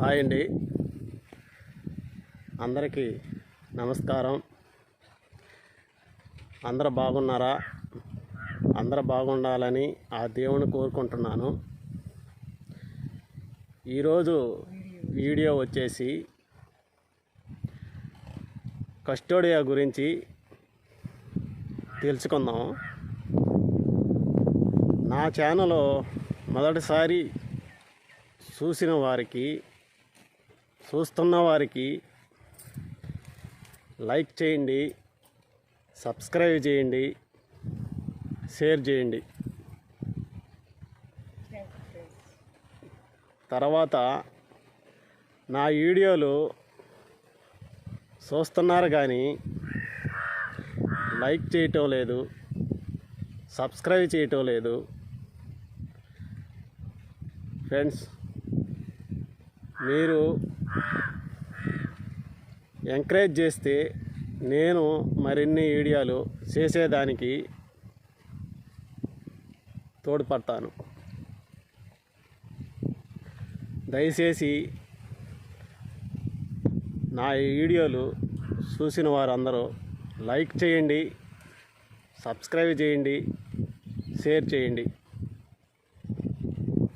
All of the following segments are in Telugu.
హాయ్ అండి. అందరికీ నమస్కారం. అందరు బాగున్నారా? అందరూ బాగుండాలని ఆ దేవుని కోరుకుంటున్నాను. ఈరోజు వీడియో వచ్చేసి కస్టోడియా గురించి తెలుసుకుందాం. నా ఛానల్ మొదటిసారి చూసిన వారికి చూస్తున్న వారికి లైక్ చేయండి సబ్స్క్రైబ్ చేయండి షేర్ చేయండి. తర్వాత నా వీడియోలు చూస్తున్నారు కానీ లైక్ చేయటం లేదు సబ్స్క్రైబ్ చేయటం లేదు. ఫ్రెండ్స్ మీరు ఎంకరేజ్ చేస్తే నేను మరిన్ని వీడియోలు చేసేదానికి తోడ్పడతాను. దయచేసి నా వీడియోలు చూసిన వారందరూ లైక్ చేయండి సబ్స్క్రైబ్ చేయండి షేర్ చేయండి.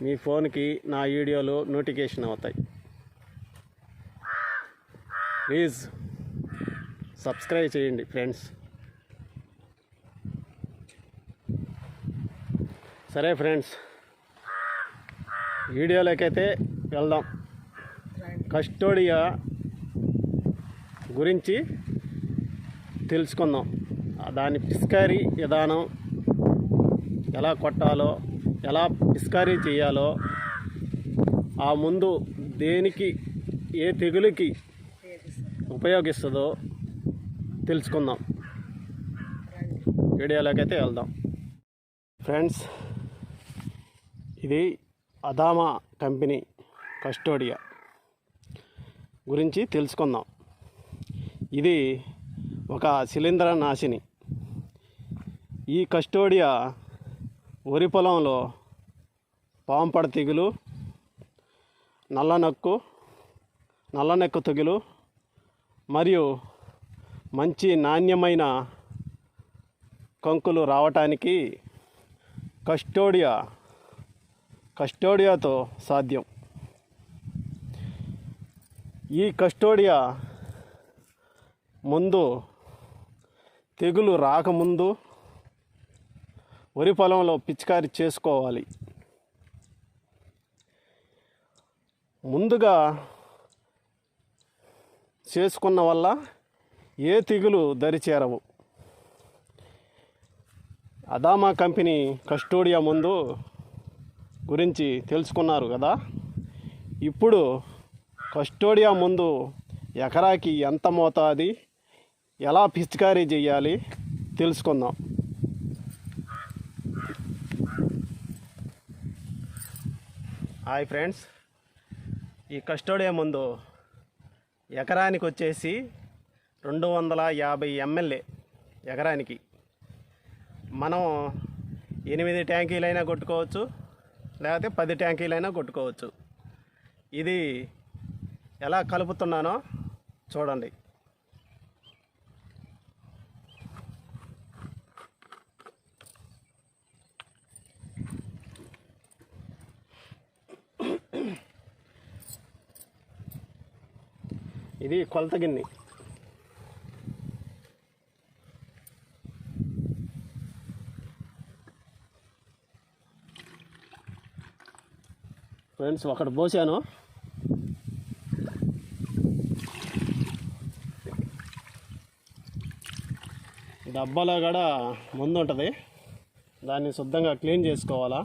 మీ ఫోన్కి నా వీడియోలు నోటిఫికేషన్ అవుతాయి. ప్లీజ్ సబ్స్క్రైబ్ చేయండి ఫ్రెండ్స్. సరే ఫ్రెండ్స్ వీడియోలోకైతే వెళ్దాం. కస్టోడియా గురించి తెలుసుకుందాం. దాని పిస్కారీ విధానం ఎలా కొట్టాలో ఎలా పిస్కారీ చేయాలో ఆ ముందు దేనికి ఏ తెగులుకి ఉపయోగిస్తుందో తెలుసుకుందాం. వీడియోలోకైతే అయితే వెళ్దాం. ఫ్రెండ్స్ ఇది అదామా కంపెనీ కస్టోడియా గురించి తెలుసుకుందాం. ఇది ఒక శిలీంద్ర నాశిని. ఈ కస్టోడియా వరి పొలంలో పాంపడ తెగులు నల్లనక్కు నల్లనెక్కు తెగులు మరియు మంచి నాణ్యమైన కంకులు రావటానికి కస్టోడియా కస్టోడియాతో సాధ్యం. ఈ కస్టోడియా ముందు తెగులు రాకముందు వరి పొలంలో పిచికారి చేసుకోవాలి. ముందుగా చేసుకున్న వల్ల ఏ తెగులు దరిచేరవు అదామా కంపెనీ కస్టోడియా ముందు గురించి తెలుసుకున్నారు కదా. ఇప్పుడు కస్టోడియా ముందు ఎకరాకి ఎంత మోతాది ఎలా పిచికారీ చేయాలి తెలుసుకుందాం. హాయ్ ఫ్రెండ్స్ ఈ కస్టోడియా ముందు ఎకరానికి వచ్చేసి రెండు వందల యాభై ఎంఎల్ఏ ఎకరానికి. మనం ఎనిమిది ట్యాంకీలైనా కొట్టుకోవచ్చు లేకపోతే పది ట్యాంకీలైనా కొట్టుకోవచ్చు. ఇది ఎలా కలుపుతున్నానో చూడండి. ఇది కొలత గిన్నె. ఫ్రెండ్స్ ఒకటి పోసాను. డబ్బాలో కూడా ముందు ఉంటుంది. దాన్ని శుద్ధంగా క్లీన్ చేసుకోవాలా.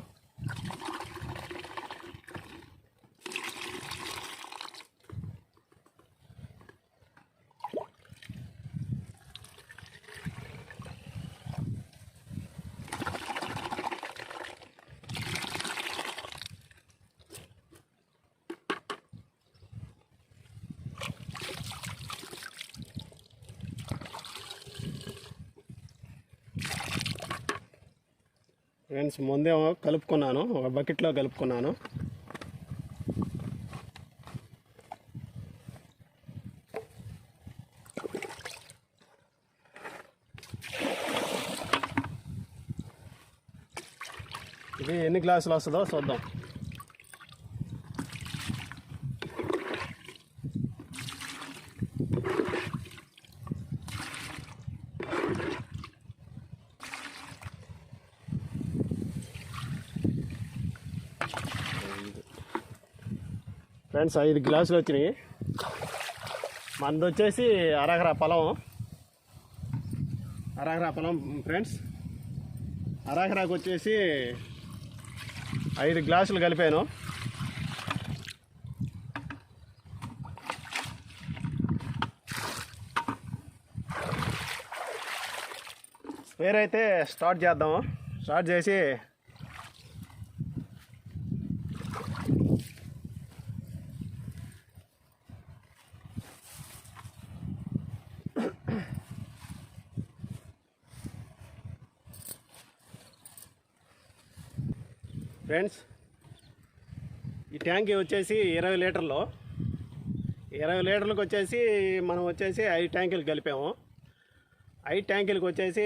ఫ్రెండ్స్ ముందే కలుపుకున్నాను. ఒక బకెట్లో కలుపుకున్నాను. ఇది ఎన్ని గ్లాసులు వస్తుందో చూద్దాం. ఫ్రెండ్స్ ఐదు గ్లాసులు వచ్చినాయి. మనది వచ్చేసి అరగరా పొలం. అరగరా పొలం ఫ్రెండ్స్. అరగరాకు వచ్చేసి ఐదు గ్లాసులు కలిపాను. స్పేర్ అయితే స్టార్ట్ చేద్దాము. స్టార్ట్ చేసి ఫ్రెండ్స్ ఈ ట్యాంక్ వచ్చేసి ఇరవై లీటర్లు. ఇరవై లీటర్లకు వచ్చేసి మనం వచ్చేసి ఐదు ట్యాంకులు కలిపాము. ఐదు ట్యాంకులకు వచ్చేసి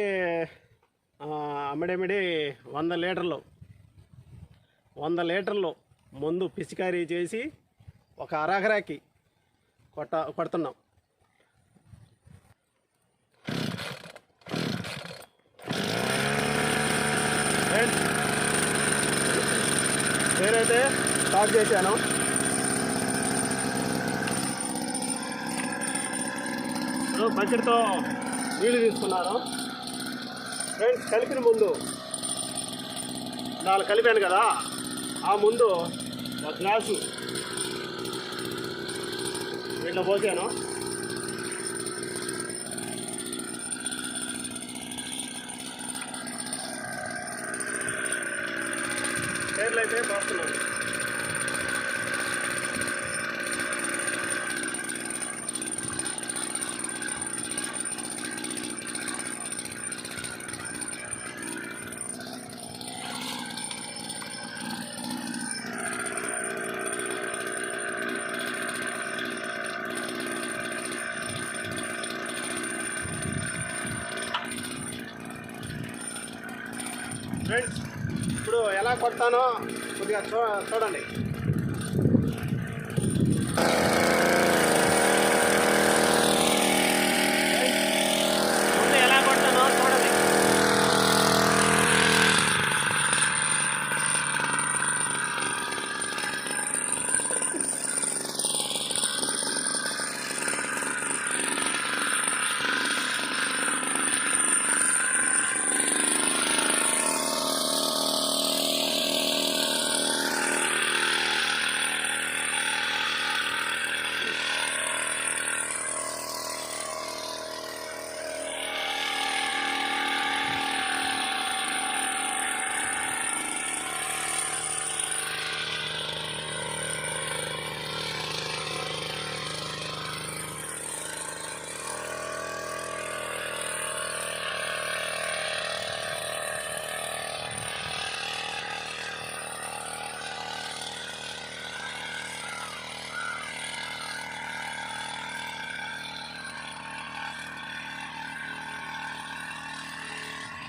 అమ్మడమిడి వంద లీటర్లు. వంద లీటర్లు మందు పిచికారీ చేసి ఒక అరహరాకి కొట్ట కొడుతున్నాం. నేనైతే స్టార్ట్ చేశాను. ఇప్పుడు బకెట్తో నీళ్ళు తీసుకున్నాను. ఫ్రెండ్స్ కలిపిన ముందు నాలుగు కలిపాను కదా ఆ ముందు ఒక గ్లాసు ఇట్లా పోసాను. అంటే అయితే ఫ్రెండ్స్ ఇప్పుడు ఎలా కొడతానో కొద్దిగా చూ చూడండి ముందు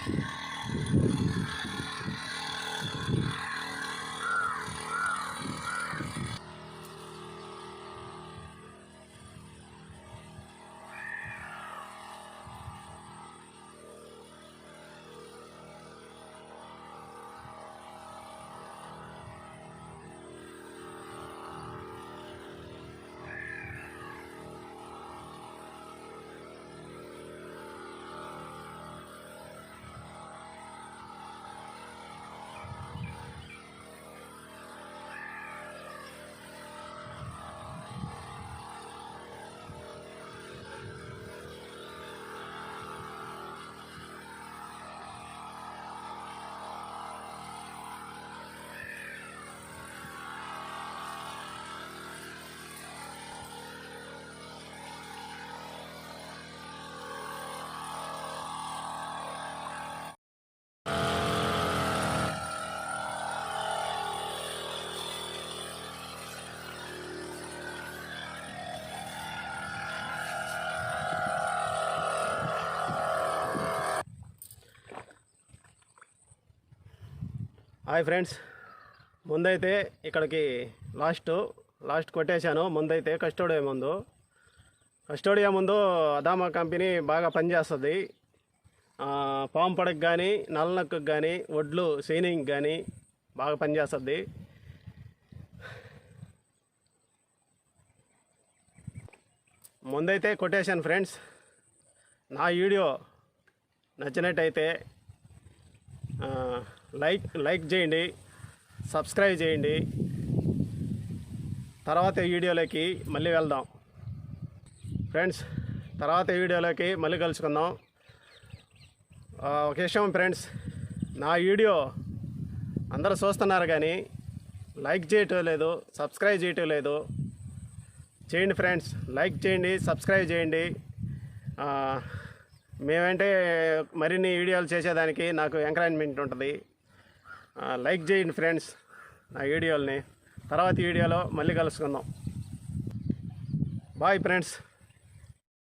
フフフフ。హాయ్ ఫ్రెండ్స్. ముందైతే ఇక్కడికి లాస్ట్ లాస్ట్ కొట్టేశాను. ముందైతే కస్టోడియా ముందు. కస్టోడియా ముందు అదామా కంపెనీ బాగా పనిచేస్తుంది. ఆ, పాము పడకు కానీ నల్లనక్కు కానీ వడ్లు సీనింగ్ కానీ బాగా పనిచేస్తుంది. ముందైతే కొట్టేశాను ఫ్రెండ్స్. నా వీడియో నచ్చినట్టయితే లైక్ లైక్ చేయండి సబ్స్క్రైబ్ చేయండి. తర్వాత వీడియోలోకి మళ్ళీ వెళ్దాం. ఫ్రెండ్స్ తర్వాత వీడియోలోకి మళ్ళీ కలుసుకుందాం. ఒక విషయం ఫ్రెండ్స్ నా వీడియో అందరూ చూస్తున్నారు కానీ లైక్ చేయటం లేదు సబ్స్క్రైబ్ చేయటం లేదు. చేయండి ఫ్రెండ్స్ లైక్ చేయండి సబ్స్క్రైబ్ చేయండి. మేమంటే మరిన్ని వీడియోలు చేసేదానికి నాకు ఎంకరేజ్మెంట్ ఉంటుంది. లైక్ చేయండి ఫ్రెండ్స్ నా వీడియోలని. తర్వాత వీడియోలో మళ్ళీ కలుసుకుందాం. Bye friends.